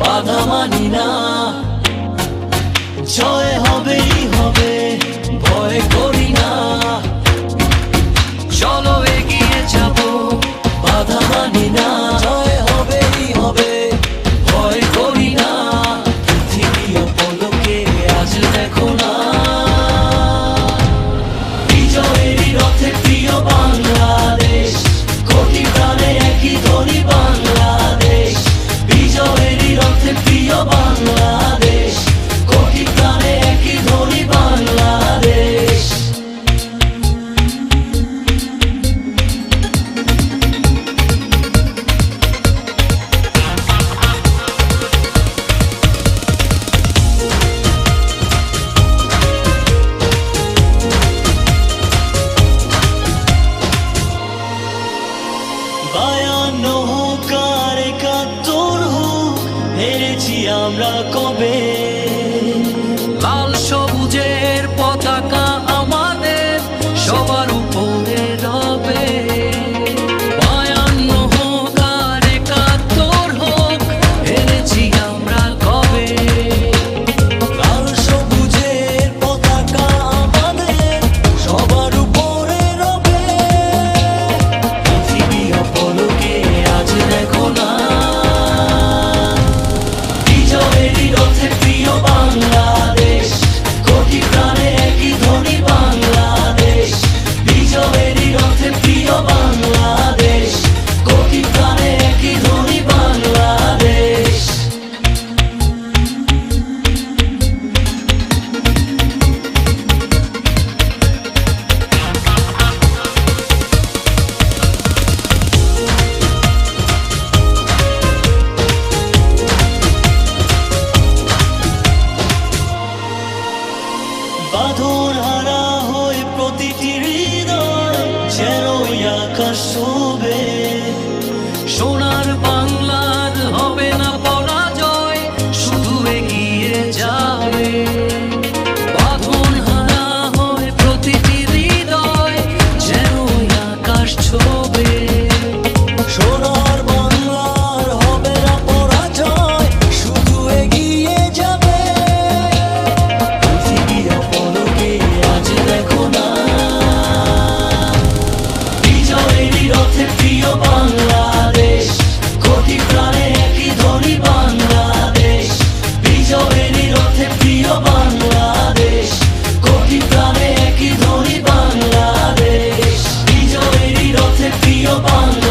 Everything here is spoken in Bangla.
বাধা মানি না। পায়া নহু কারে কাতর হোক হেরেছি আমরা কবে? প্রিয় বাংলাদেশ